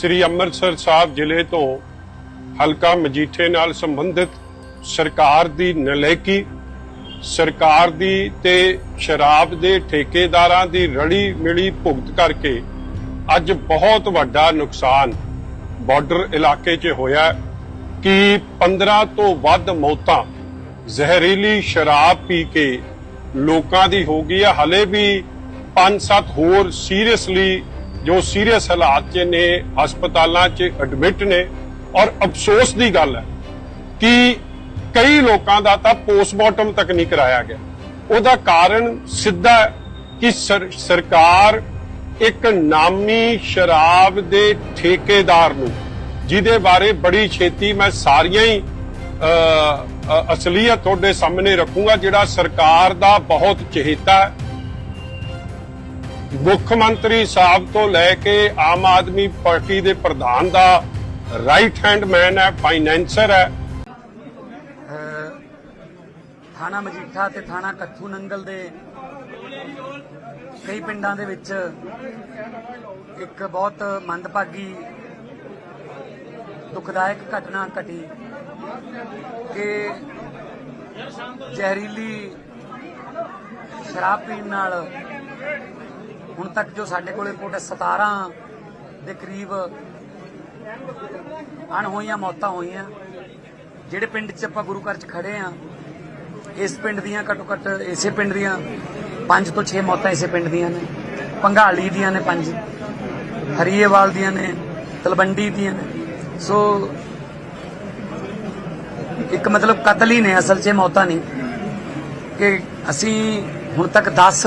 ਸ੍ਰੀ ਅੰਮ੍ਰਿਤਸਰ ਸਾਹਿਬ ਜ਼ਿਲ੍ਹੇ ਤੋਂ ਹਲਕਾ ਮਜੀਠੇ ਨਾਲ ਸੰਬੰਧਿਤ ਸਰਕਾਰ ਦੀ ਨਲੇਕੀ, ਸਰਕਾਰ ਦੀ ਤੇ ਸ਼ਰਾਬ ਦੇ ਠੇਕੇਦਾਰਾਂ ਦੀ ਰਲੀ ਮਿਲੀ ਭੁਗਤ ਕਰਕੇ ਅੱਜ ਬਹੁਤ ਵੱਡਾ ਨੁਕਸਾਨ ਬਾਰਡਰ ਇਲਾਕੇ 'ਚ ਹੋਇਆ ਕਿ 15 ਤੋਂ ਵੱਧ ਮੌਤਾਂ ਜ਼ਹਿਰੀਲੀ ਸ਼ਰਾਬ ਪੀ ਕੇ ਲੋਕਾਂ ਦੀ ਹੋ ਗਈ ਹੈ। ਹਲੇ ਵੀ 5-7 ਹੋਰ ਸੀਰੀਅਸਲੀ ਜੋ ਸੀਰੀਅਸ ਹਾਲਾਤ 'ਚ ਨੇ, ਹਸਪਤਾਲਾਂ 'ਚ ਐਡਮਿਟ ਨੇ, ਔਰ ਅਫਸੋਸ ਦੀ ਗੱਲ ਹੈ ਕਿ ਕਈ ਲੋਕਾਂ ਦਾ ਤਾਂ ਪੋਸਟਮਾਰਟਮ ਤੱਕ ਨਹੀਂ ਕਰਾਇਆ ਗਿਆ। ਉਹਦਾ ਕਾਰਨ ਸਿੱਧਾ ਕਿ ਸਰਕਾਰ ਇੱਕ ਨਾਮੀ ਸ਼ਰਾਬ ਦੇ ਠੇਕੇਦਾਰ ਨੂੰ, ਜਿਹਦੇ ਬਾਰੇ ਬੜੀ ਛੇਤੀ ਮੈਂ ਸਾਰੀਆਂ ਹੀ ਅਸਲੀਅਤ ਤੁਹਾਡੇ ਸਾਹਮਣੇ ਰੱਖੂੰਗਾ, ਜਿਹੜਾ ਸਰਕਾਰ ਦਾ ਬਹੁਤ ਚਹੇਤਾ ਹੈ। ਮੁੱਖ ਮੰਤਰੀ ਸਾਹਿਬ ਤੋਂ ਲੈ ਕੇ ਆਮ ਆਦਮੀ ਪਾਰਟੀ ਦੇ ਪ੍ਰਧਾਨ ਦਾ ਰਾਈਟ ਹੈਂਡ ਮੈਨ ਹੈ ਫਾਈਨੈਂਸਰ ਹੈ। ਥਾਣਾ ਮਜੀਠਾ ਤੇ ਥਾਣਾ ਕੱਥੂ ਨੰਗਲ ਦੇ ਕਈ ਪਿੰਡਾਂ ਦੇ ਵਿੱਚ ਇੱਕ ਬਹੁਤ ਮੰਦਭਾਗੀ, ਦੁਖਦਾਇਕ ਘਟਨਾ ਘਟੀ ਕਿ ਜ਼ਹਿਰੀਲੀ ਸ਼ਰਾਬ ਪੀਣ ਨਾਲ ਹੁਣ ਤੱਕ ਜੋ ਸਾਡੇ ਕੋਲੇ ਰਿਪੋਰਟ ਹੈ 17 ਦੇ ਕਰੀਬ ਅਣਹੋਈਆਂ ਮੌਤਾਂ ਹੋਈਆਂ। ਜਿਹੜੇ ਪਿੰਡ 'ਚ ਆਪਾਂ ਗੁਰੂ ਘਰ 'ਚ ਖੜੇ ਆ, ਇਸ ਪਿੰਡ ਦੀਆਂ ਘੱਟੋ ਘੱਟ ਇਸੇ ਪਿੰਡ ਦੀਆਂ 5 ਤੋਂ 6 ਮੌਤਾਂ ਇਸੇ ਪਿੰਡ ਦੀਆਂ ਨੇ। ਪੰਘਾਲੀ ਦੀਆਂ ਨੇ 5 ਹਰੀਏਵਾਲ ਦੀਆਂ ਨੇ, ਤਲਵੰਡੀ ਦੀਆਂ ਨੇ। ਸੋ ਇੱਕ ਮਤਲਬ ਕਤਲ ਹੀ ਨੇ, ਅਸਲ 'ਚ ਇਹ ਮੌਤਾਂ ਨਹੀਂ। ਕਿ ਅਸੀਂ ਹੁਣ ਤੱਕ 10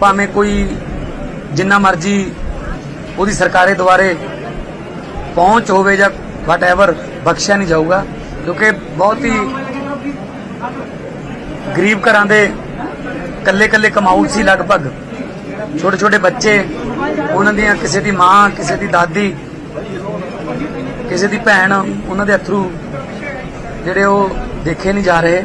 ਭਾਵੇਂ ਕੋਈ ਜਿੰਨਾ ਮਰਜ਼ੀ ਉਹਦੀ ਸਰਕਾਰੇ ਦੁਆਰੇ ਪਹੁੰਚ ਹੋਵੇ ਜਾਂ ਵਟਐਵਰ ਬਖਸ਼ਿਆ ਨਹੀਂ ਜਾਊਗਾ, ਕਿਉਂਕਿ ਬਹੁਤ ਹੀ ਗਰੀਬ ਘਰਾਂ ਦੇ ਕੱਲੇ ਕੱਲੇ ਕਮਾਊ ਸੀ ਲਗਭਗ। ਛੋਟੇ ਛੋਟੇ ਬੱਚੇ, ਉਹਨਾਂ ਦੀਆਂ ਕਿਸੇ ਦੀ ਮਾਂ, ਕਿਸੇ ਦੀ ਦਾਦੀ, ਕਿਸੇ ਦੀ ਭੈਣ, ਉਹਨਾਂ ਦੇ ਅਥਰੂ ਜਿਹੜੇ ਉਹ ਦੇਖੇ ਨਹੀਂ ਜਾ ਰਹੇ।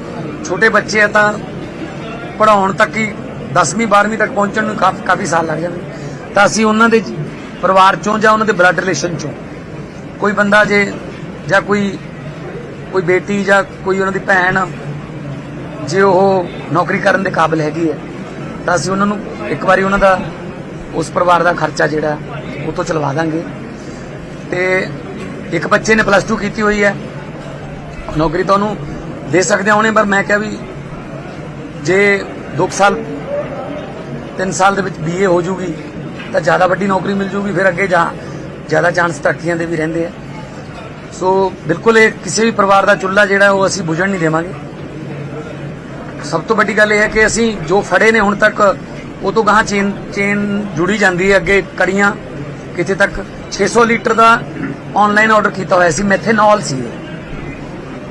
ਛੋਟੇ ਬੱਚੇ ਆ ਤਾਂ ਪੜਾਉਣ ਤੱਕ ਹੀ 10ਵੀਂ 12ਵੀਂ ਤੱਕ ਪਹੁੰਚਣ ਨੂੰ ਕਾਫੀ ਕਾਫੀ ਸਾਲ ਲੱਗ ਜਾਂਦੇ ਤਾਂ ਅਸੀਂ ਉਹਨਾਂ ਦੇ ਪਰਿਵਾਰ ਚੋਂ ਜਾਂ ਉਹਨਾਂ ਦੇ ਬਲੱਡ ਰਿਲੇਸ਼ਨ ਚੋਂ ਕੋਈ ਬੰਦਾ ਜੇ ਜਾਂ ਕੋਈ ਕੋਈ ਬੇਟੀ ਜਾਂ ਕੋਈ ਉਹਨਾਂ ਦੀ ਭੈਣ ਜੇ ਉਹ ਨੌਕਰੀ ਕਰਨ ਦੇ ਕਾਬਿਲ ਹੈਗੀ ਹੈ, ਤਾਂ ਅਸੀਂ ਉਹਨਾਂ ਨੂੰ ਇੱਕ ਵਾਰੀ ਉਹਨਾਂ ਦਾ, ਉਸ ਪਰਿਵਾਰ ਦਾ ਖਰਚਾ ਜਿਹੜਾ ਉਹ ਤੋਂ ਚਲਵਾ ਦਾਂਗੇ। ਤੇ ਇੱਕ ਬੱਚੇ ਨੇ ਪਲੱਸ 2 ਕੀਤੀ ਹੋਈ ਹੈ। ਨੌਕਰੀ ਤਾਂ ਉਹਨੂੰ ਦੇ ਸਕਦੇ ਹੋਣੇ, ਪਰ ਮੈਂ ਕਿਹਾ ਵੀ ਜੇ 2 ਸਾਲ 3 ਸਾਲ ਦੇ ਵਿੱਚ ਬੀਏ ਹੋ ਜੂਗੀ, ਤਾਂ ਜ਼ਿਆਦਾ ਵੱਡੀ ਨੌਕਰੀ ਮਿਲ ਜੂਗੀ, ਫਿਰ ਅੱਗੇ ਜਾ ਜ਼ਿਆਦਾ ਚਾਂਸ ਤਰੱਕੀਆਂ ਦੇ ਵੀ ਰਹਿੰਦੇ ਆ। ਸੋ ਬਿਲਕੁਲ ਇਹ ਕਿਸੇ ਵੀ ਪਰਿਵਾਰ ਦਾ ਚੁੱਲ੍ਹਾ ਜਿਹੜਾ, ਉਹ ਅਸੀਂ ਬੁਝਣ ਨਹੀਂ ਦੇਵਾਂਗੇ। ਸਭ ਤੋਂ ਵੱਡੀ ਗੱਲ ਇਹ ਹੈ ਕਿ ਅਸੀਂ ਜੋ ਫੜੇ ਨੇ ਹੁਣ ਤੱਕ, ਉਹ ਤੋਂ ਗਾਹਾਂ ਚੇਨ ਚੇਨ ਜੁੜੀ ਜਾਂਦੀ ਹੈ ਅੱਗੇ ਕੜੀਆਂ। ਕਿਤੇ ਤੱਕ 600 ਲੀਟਰ ਦਾ ਆਨਲਾਈਨ ਆਰਡਰ ਕੀਤਾ ਹੋਇਆ ਸੀ, ਮੈਥੇਨੋਲ ਸੀ ਇਹ।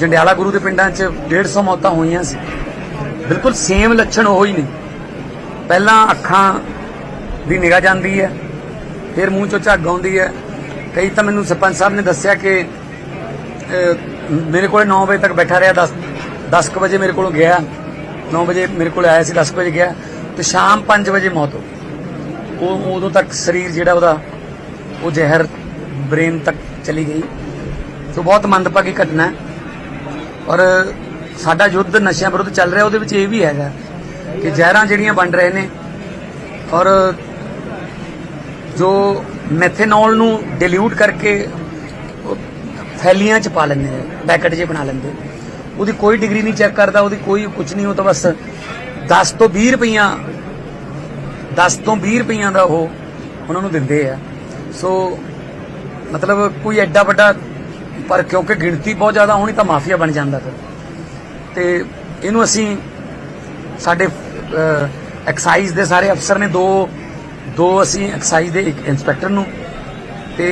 ਜੰਡਿਆਲਾ ਗੁਰੂ ਦੇ ਪਿੰਡਾਂ 'ਚ 150 ਮੌਤਾਂ ਹੋਈਆਂ ਸੀ। ਬਿਲਕੁਲ ਸੇਮ ਲੱਛਣ ਉਹ ਹੀ ਨੇ। ਪਹਿਲਾਂ ਅੱਖਾਂ ਦੀ ਨਿਗਾਹ ਜਾਂਦੀ ਹੈ, ਫਿਰ ਮੂੰਹ ਚੋਂ ਝੱਗ ਆਉਂਦੀ ਹੈ। ਕਈ ਤਾਂ ਮੈਨੂੰ ਸਰਪੰਚ ਸਾਹਿਬ ਨੇ ਦੱਸਿਆ ਕਿ ਮੇਰੇ ਕੋਲੇ 9 ਵਜੇ ਤੱਕ ਬੈਠਾ ਰਿਹਾ 10 10 ਕੁ ਵਜੇ ਮੇਰੇ ਕੋਲੋਂ ਗਿਆ। 9 ਵਜੇ ਮੇਰੇ ਕੋਲ ਆਇਆ ਸੀ 10 ਕੁ ਵਜੇ ਗਿਆ। ਤੇ ਸ਼ਾਮ 5 ਵਜੇ ਮੌਤ ਹੋ ਉਹ ਉਦੋਂ ਤੱਕ ਸਰੀਰ ਜਿਹੜਾ ਉਹਦਾ, ਉਹ ਜ਼ਹਿਰ ਬ੍ਰੇਨ ਤੱਕ ਚਲੀ ਗਈ। ਸੋ ਬਹੁਤ ਮੰਦਭਾਗੀ ਘਟਨਾ ਹੈ। ਔਰ ਸਾਡਾ ਯੁੱਧ ਨਸ਼ਿਆਂ ਵਿਰੁੱਧ ਚੱਲ ਰਿਹਾ, ਉਹਦੇ ਵਿੱਚ ਇਹ ਵੀ ਹੈਗਾ ਕਿ ਜ਼ਹਿਰਾਂ ਜਿਹੜੀਆਂ ਵੰਡ ਰਹੇ ਨੇ ਔਰ ਜੋ ਮੈਥੇਨੋਲ ਨੂੰ ਡਿਲੂਟ ਕਰਕੇ ਉਹ ਥੈਲੀਆਂ ਚ ਪਾ ਲੈਂਦੇ ਨੇ, ਪੈਕਟ ਜੇ ਬਣਾ ਲੈਂਦੇ। ਉਹਦੀ ਕੋਈ ਡਿਗਰੀ ਨਹੀਂ ਚੈੱਕ ਕਰਦਾ, ਉਹਦੀ ਕੋਈ ਕੁਝ ਨਹੀਂ, ਉਹ ਤਾਂ ਬਸ 10 ਤੋਂ 20 ਰੁਪਈਆ 10 ਤੋਂ 20 ਰੁਪਈਆ ਦਾ ਉਹ ਉਹਨਾਂ ਨੂੰ ਦਿੰਦੇ ਆ। ਸੋ ਮਤਲਬ ਕੋਈ ਐਡਾ ਵੱਡਾ ਪਰ ਕਿਉਂਕਿ ਗਿਣਤੀ ਬਹੁਤ ਜ਼ਿਆਦਾ ਹੋਣੀ ਤਾਂ ਮਾਫੀਆ ਬਣ ਜਾਂਦਾ ਫਿਰ। ਤੇ ਇਹਨੂੰ ਅਸੀਂ ਸਾਡੇ ਐਕਸਾਈਜ਼ ਦੇ ਸਾਰੇ ਅਫਸਰ ਨੇ ਦੋ ਦੋ ਅਸੀਂ ਐਕਸਾਈਜ਼ ਦੇ ਇੱਕ ਇੰਸਪੈਕਟਰ ਨੂੰ ਤੇ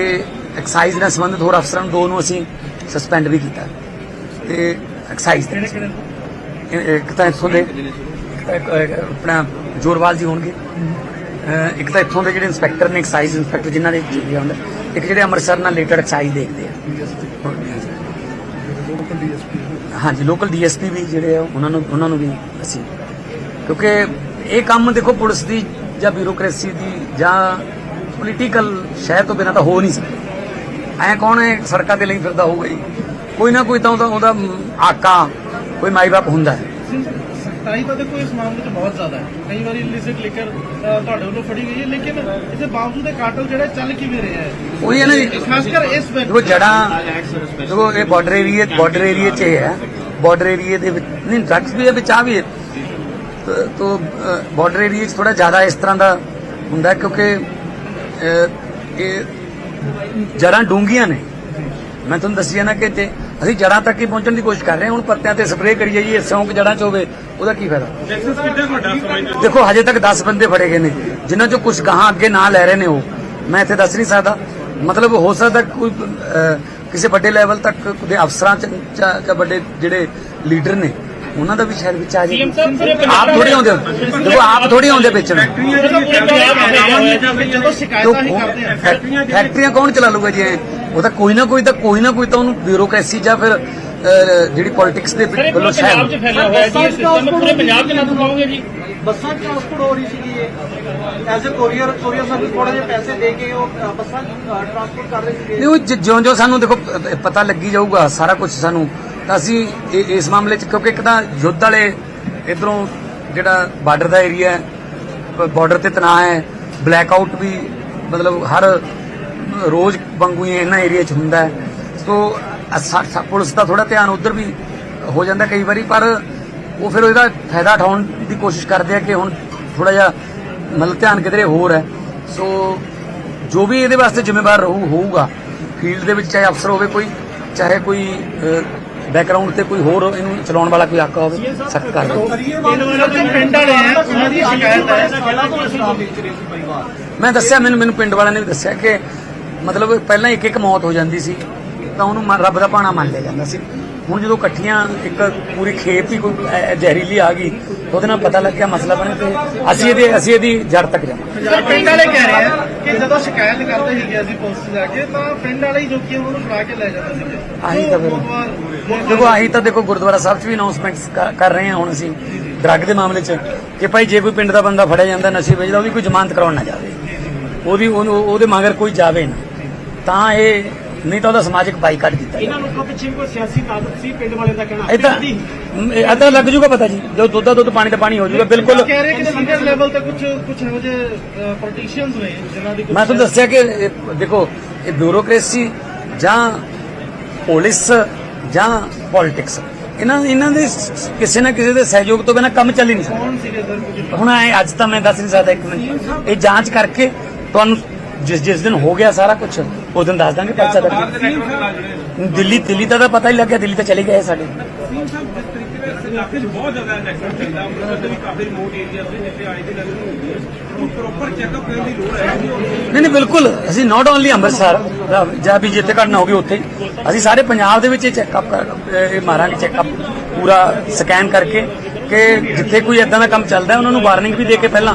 ਐਕਸਾਈਜ਼ ਨਾਲ ਸੰਬੰਧਿਤ ਹੋਰ ਅਫਸਰਾਂ ਨੂੰ ਦੋ ਨੂੰ ਅਸੀਂ ਸਸਪੈਂਡ ਵੀ ਕੀਤਾ। ਤੇ ਐਕਸਾਈਜ਼ ਦੇ ਇੱਕ ਤਾਂ ਇੱਥੋਂ ਦੇ ਆਪਣਾ ਜੋਰਵਾਲ ਜੀ ਹੋਣਗੇ। ਇੱਕ ਤਾਂ ਇੱਥੋਂ ਦੇ ਜਿਹੜੇ ਇੰਸਪੈਕਟਰ ਨੇ ਐਕਸਾਈਜ਼ ਇੰਸਪੈਕਟਰ ਜਿਨ੍ਹਾਂ ਦੇ ਜਿਹੜੇ ਹੁੰਦਾ ਇੱਕ ਜਿਹੜੇ ਅੰਮ੍ਰਿਤਸਰ ਨਾਲ ਰਿਲੇਟਡ ਐਕਸਾਈਜ਼ ਦੇਖਦੇ ਆ। ਹਾਂਜੀ ਲੋਕਲ ਡੀਐਸਪੀ ਵੀ ਜਿਹੜੇ ਆ, ਉਹਨਾਂ ਨੂੰ ਉਹਨਾਂ ਨੂੰ ਵੀ ਅਸੀਂ ਕਿਉਂਕਿ ਇਹ ਕੰਮ ਦੇਖੋ ਪੁਲਿਸ ਦੀ ਜਾਂ ਬਿਊਰੋਕ੍ਰੇਸੀ ਦੀ ਜਾਂ ਪੋਲੀਟੀਕਲ ਸ਼ਹਿਰ ਤੋਂ ਬਿਨਾਂ ਤਾਂ ਹੋ ਨਹੀਂ ਸਕਦਾ। ਐ ਕੌਣ ਹੈ? ਸੜਕਾਂ ਤੇ ਲਈ ਫਿਰਦਾ ਹੋਊਗਾ ਜੀ। ਕੋਈ ਨਾ ਕੋਈ ਤਾਂ ਉਹਦਾ ਉਹਦਾ ਆਕਾ, ਕੋਈ ਮਾਈ ਬਾਪ ਹੁੰਦਾ ਹੈ। ਸਖਤਾਈ ਤਾਂ ਦੇਖੋ ਇਸ ਮਾਮਲੇ 'ਚ ਬਹੁਤ ਜ਼ਿਆਦਾ ਹੈ। ਕਈ ਵਾਰੀ ਇਲਿਸਿਟ ਲਿਕਰ ਤੁਹਾਡੇ ਵੱਲੋਂ ਫੜੀ ਗਈ ਹੈ ਲੇਕਿਨ ਇਸੇ ਬਾਵਜੂਦ ਇਹ ਕਾਟਲ ਜਿਹੜਾ ਚੱਲ ਕਿਵੇਂ ਰਿਹਾ ਹੈ? ਉਹੀ ਹੈ ਨਾ ਖਾਸ ਕਰ ਇਸ ਦੇਖੋ ਜੜਾਂ ਦੇਖੋ ਇਹ ਬਾਰਡਰ ਏਰੀਆ ਬਾਰਡਰ ਏਰੀਆ 'ਚ ਹੈ। ਬਾਰਡਰ ਏਰੀਆ ਦੇ ਵਿੱਚ ਨਹੀਂ ਡਰੱਗਸ ਵੀ ਹੈ ਵਿੱਚ ਆ ਵੀ ਹੈ। ਤੋ- ਬਾਰਡਰ ਏਰੀਆ 'ਚ ਥੋੜਾ ਜ਼ਿਆਦਾ ਇਸ ਤਰ੍ਹਾਂ ਦਾ ਹੁੰਦਾ ਕਿਉਂਕਿ ਇਹ ਜੜਾਂ ਡੂੰਘੀਆਂ ਨੇ। ਮੈਂ ਤੁਹਾਨੂੰ ਦੱਸਿਆ ਨਾ ਕਿ ਜੇ ਅਸੀਂ ਜੜਾਂ ਤੱਕ ਹੀ ਪਹੁੰਚਣ ਦੀ ਕੋਸ਼ਿਸ਼ ਕਰ ਰਹੇ ਹਾਂ ਹੁਣ ਪੱਤਿਆਂ ਤੇ ਸਪਰੇਅ ਕਰੀ ਜਾਈਏ ਸਿਉਂਕ ਜੜਾਂ 'ਚ ਹੋਵੇ ਉਹਦਾ ਕੀ ਫਾਇਦਾ? ਦੇਖੋ ਹਜੇ ਤੱਕ 10 ਬੰਦੇ ਫੜੇ ਗਏ ਨੇ ਜਿਨ੍ਹਾਂ ਚੋਂ ਕੁਝ ਗਾਹਾਂ ਅੱਗੇ ਨਾਂ ਲੈ ਰਹੇ ਨੇ ਉਹ। ਮੈਂ ਇੱਥੇ ਦੱਸ ਨਹੀਂ ਸਕਦਾ। ਮਤਲਬ ਹੋ ਸਕਦਾ ਕੋਈ ਕਿਸੇ ਵੱਡੇ ਲੈਵਲ ਤੱਕ ਕੋਈ ਅਫਸਰਾਂ ਚ ਜਾਂ ਵੱਡੇ ਜਿਹੜੇ ਲੀਡਰ ਨੇ ਉਹਨਾਂ ਦਾ ਵੀ ਸ਼ਾਇਦ ਵਿੱਚ ਆ ਜਾਏ। ਆਪ ਥੋੜੀ ਆਉਂਦੇ ਹੋ। ਦੇਖੋ ਆਪ ਥੋੜੀ ਆਉਂਦੇ ਵੇਚਣ ਜਦੋਂ ਸ਼ਿਕਾਇਤਾਂ ਹੀ ਕਰਦੇ ਆ। ਫੈਕਟਰੀਆਂ ਕੌਣ ਚਲਾ ਲੂਗਾ ਜੀ? ਉਹ ਤਾਂ ਕੋਈ ਨਾ ਕੋਈ ਤਾਂ ਕੋਈ ਨਾ ਕੋਈ ਤਾਂ ਉਹਨੂੰ ਬਿਊਰੋਕ੍ਰੇਸੀ ਜਾਂ ਫਿਰ ਜਿਹੜੀ ਪੋਲਿਟਿਕਸ ਦੇ ਸਰ ਇਹ ਵੱਲੋਂ ਪੰਜਾਬ 'ਚ ਫੈਲਿਆ ਹੋਇਆ ਜੀ ਇਹ ਸਿਸਟਮ ਪੂਰੇ ਪੰਜਾਬ 'ਚ ਲਾਗੂ ਪਾਓਗੇ ਜੀ। ਬੱਸਾਂ ਟਰਾਂਸਪੋਰਟ ਹੋ ਰਹੀ ਸੀਗੀ ਇਹ। As a courier courier service ਥੋੜੇ ਜਿਹੇ ਪੈਸੇ ਦੇ ਕੇ ਉਹ ਅ, ਬੱਸਾਂ ਟਰਾਂਸਪੋਰਟ ਕਰ ਰਹੇ ਸੀਗੇ। ਨਹੀਂ ਉਹ ਜ- ਜਿਉਂ ਜਿਉਂ ਸਾਨੂੰ ਦੇਖੋ ਪ- ਪਤਾ ਲੱਗੀ ਜਾਊਗਾ ਸਾਰਾ ਕੁਝ ਸਾਨੂੰ ਤਾਂ ਅਸੀਂ ਇਸ ਮਾਮਲੇ 'ਚ ਕਿਉਂਕਿ ਇੱਕ ਤਾਂ ਯੁੱਧ ਵਾਲੇ ਇਧਰੋਂ ਜਿਹੜਾ ਬਾਰਡਰ ਦਾ ਏਰੀਆ ਹੈ ਬਾਰਡਰ ਤੇ ਤਣਾਅ ਹੈ ਬਲੈਕ ਆਊਟ ਵੀ ਮਤਲਬ ਹਰ ਰੋਜ਼ ਵਾਂਗੂ ਹੀ ਇਹਨਾਂ ਏਰੀਆ 'ਚ ਹੁੰਦਾ ਹੈ। ਸਾ- ਪੁਲਿਸ ਦਾ ਥੋੜਾ ਧਿਆਨ ਉਧਰ ਵੀ ਹੋ ਜਾਂਦਾ ਕਈ ਵਾਰੀ ਪਰ ਉਹ ਫਿਰ ਉਹਦਾ ਫਾਇਦਾ ਉਠਾਉਣ ਦੀ ਕੋਸ਼ਿਸ਼ ਕਰਦੇ ਆ ਕਿ ਹੁਣ ਥੋੜਾ ਜਿਹਾ ਮਤਲਬ ਧਿਆਨ ਕਿਧਰੇ ਹੋਰ ਹੈ। ਸੋ ਜੋ ਵੀ ਇਹਦੇ ਵਾਸਤੇ ਜ਼ਿੰਮੇਵਾਰ ਰਹੂ ਹੋਊਗਾ। ਫੀਲਡ ਦੇ ਵਿੱਚ ਚਾਹੇ ਅਫਸਰ ਹੋਵੇ ਕੋਈ ਚਾਹੇ ਕੋਈ ਬੈਕਗ੍ਰਾਉਂਡ ਤੇ ਕੋਈ ਹੋਰ ਇਹਨੂੰ ਚਲਾਉਣ ਵਾਲਾ ਕੋਈ ਆਕਾ ਹੋਵੇ ਸਖਤ ਕਰ ਪਿੰਡ ਵਾਲੇ ਆ ਉਹਨਾਂ ਦੀ ਸ਼ਿਕਾਇਤ ਹੈ। ਪਹਿਲਾਂ ਤੋਂ ਸ਼ਰਾਬ ਵੇਚ ਰਹੇ ਸੀ ਪਰਿਵਾਰ। ਮੈਂ ਦੱਸਿਆ ਮੈਨੂੰ ਮੈਨੂੰ ਪਿੰਡ ਵਾਲਿਆਂ ਨੇ ਵੀ ਦੱਸਿਆ ਕਿ ਮਤਲਬ ਪਹਿਲਾਂ ਇੱਕ ਇੱਕ ਮੌਤ ਹੋ ਜਾਂਦੀ ਸੀ। ਤਾਂ ਉਹਨੂੰ ਰੱਬ ਦਾ ਭਾਣਾ ਮੰਨ ਲਿਆ ਜਾਂਦਾ ਸੀ। ਹੁਣ ਜਦੋਂ ਇਕੱਠੀਆਂ ਇੱਕ ਪੂਰੀ ਖੇਪ ਹੀ ਕੋਈ ਐ- ਜ਼ਹਿਰੀਲੀ ਆ ਗਈ ਉਹਦੇ ਨਾਲ ਪਤਾ ਲੱਗਿਆ ਮਸਲਾ ਬਣ ਤੇ ਅਸੀਂ ਇਹਦੇ ਅਸੀਂ ਇਹਦੀ ਜੜ ਤੱਕ ਜਾਵਾਂਗੇ। ਸਰ ਪਿੰਡ ਵਾਲੇ ਕਹਿ ਰਹੇ ਆ ਕਿ ਜਦੋਂ ਸ਼ਿਕਾਇਤ ਕਰਦੇ ਸੀਗੇ ਅਸੀਂ ਪੁਲਿਸ 'ਚ ਜਾ ਕੇ ਤਾਂ ਪਿੰਡ ਵਾਲੇ ਹੀ ਜੋ ਕਿ ਉਹਨਾਂ ਨੂੰ ਫੜਾ ਕੇ ਲੈ ਜਾਂਦੇ ਸੀਗੇ। ਆਹੀ ਤਾਂ ਫਿਰ। ਦੇਖੋ ਆਹੀ ਤਾਂ ਦੇਖੋ ਗੁਰਦੁਆਰਾ ਸਾਹਿਬ 'ਚ ਵੀ ਅਨਾਉਂਸਮੈਂਟਸ ਕਰ ਰਹੇ ਹਾਂ ਹੁਣ ਅਸੀਂ ਡਰੱਗ ਦੇ ਮਾਮਲੇ 'ਚ ਕਿ ਭਾਈ ਜੇ ਕੋਈ ਪਿੰਡ ਦਾ ਬੰਦਾ ਫੜਿਆ ਜਾਂਦਾ ਨਸ਼ੇ ਵੇਚਦਾ ਉਹਦੀ ਕੋਈ ਜ਼ਮਾਨਤ ਕਰਾਉਣ ਨਾ ਜਾਵੇ। ਉਹਦੀ ਉਹਨੂੰ- ਉਹਦੇ ਮਗਰ ਕੋਈ ਜਾਵੇ ਨਾ। ਤਾਂ ਇਹ ਨਹੀਂ ਤਾਂ ਉਹਦਾ ਸਮਾਜਿਕ ਬਾਈਕਾਟ ਕੀਤਾ ਇਹਨਾਂ ਲੋਕਾਂ ਪਿੱਛੇ ਵੀ ਕੋਈ ਸਿਆਸੀ ਤਾਕਤ ਸੀ? ਪਿੰਡ ਵਾਲੇ ਦਾ ਕਹਿਣਾ। ਇਹ ਤਾਂ ਲੱਗ ਜੂਗਾ ਪਤਾ ਜੀ। ਜਦੋਂ ਦੁੱਧ ਦਾ ਦੁੱਧ ਪਾਣੀ ਦਾ ਪਾਣੀ ਹੋ ਜੂਗਾ ਬਿਲਕੁਲ ਕਹਿ ਰਹੇ ਕਿ ਸੀਨੀਅਰ ਲੈਵਲ ਤੇ ਕੁਝ ਕੁਝ ਇਹੋ ਜਿਹੇ ਪੋਲੀਟੀਸ਼ੀਅਨਸ ਨੇ ਜਿਨ੍ਹਾਂ ਦੀ ਕੁਛ- ਮੈਂ ਤੁਹਾਨੂੰ ਦੱਸਿਆ ਕਿ ਦੇਖੋ ਇਹ ਬਿਊਰੋਕ੍ਰੇਸੀ ਜਾਂ ਪੁਲਿਸ ਜਾਂ ਪੋਲਿਟਿਕਸ ਇਹਨਾਂ ਇਹਨਾਂ ਦੇ ਕਿਸੇ ਨਾ ਕਿਸੇ ਦੇ ਸਹਿਯੋਗ ਤੋਂ ਬਿਨਾਂ ਕੰਮ ਚੱਲ ਹੀ ਨਹੀਂ ਸਕਦਾ। ਹੁਣ ਅੱਜ ਤਾਂ ਮੈਂ ਦੱਸ ਨਹੀਂ ਸਕਦਾ ਇੱਕ ਮਿੰਟ। ਇਹ ਜਾਂਚ ਕਰਕੇ ਤੁਹਾਨੂੰ ਜਿਸ ਜਿਸ ਦਿਨ ਹੋ ਗਿਆ ਸਾਰਾ ਕੁਝ ਉਸ ਦਿਨ ਦੱਸ ਦਾਂਗੇ ਪਰਚਾ ਦਰਜ ਦਿੱਲੀ ਦਿੱਲੀ ਦਾ ਤਾਂ ਪਤਾ ਹੀ ਲੱਗਿਆ ਦਿੱਲੀ ਤਾਂ ਚਲੇ ਗਏ ਸਾਡੇ। ਇਲਾਕੇ 'ਚ ਬਹੁਤ ਜ਼ਿਆਦਾ ਨੈਟਵਰਕ ਚੱਲਦਾ ਉਹਨਾਂ ਦੇ ਵੀ ਕਾਫੀ ਰਿਮੋਟ ਏਰੀਆ ਦੇ ਜਿੱਥੇ ਆਏ ਦਿਨ ਉਹ ਪ੍ਰੋਪਰ ਚੈੱਕਅਪ ਕਰਨ ਦੀ ਲੋੜ ਹੈ ਨਹੀਂ ਨਹੀਂ ਬਿਲਕੁਲ। ਅਸੀਂ ਨਾਟ ਓਨਲੀ ਅੰਮ੍ਰਿਤਸਰ ਜਾਂ ਵੀ ਜਿੱਥੇ ਘਟਨਾ ਹੋ ਗਈ ਉੱਥੇ ਅਸੀਂ ਸਾਰੇ ਪੰਜਾਬ ਦੇ ਵਿੱਚ ਇਹ ਚੈੱਕਅਪ ਕਰ ਇਹ ਮਾਰਾਂਗੇ ਚੈੱਕਅਪ ਪੂਰਾ ਸਕੈਨ ਕਰਕੇ ਕਿ ਜਿੱਥੇ ਕੋਈ ਇਦਾਂ ਦਾ ਕੰਮ ਚੱਲਦਾ ਉਹਨਾਂ ਨੂੰ ਵਾਰਨਿੰਗ ਵੀ ਦੇ ਕੇ ਪਹਿਲਾਂ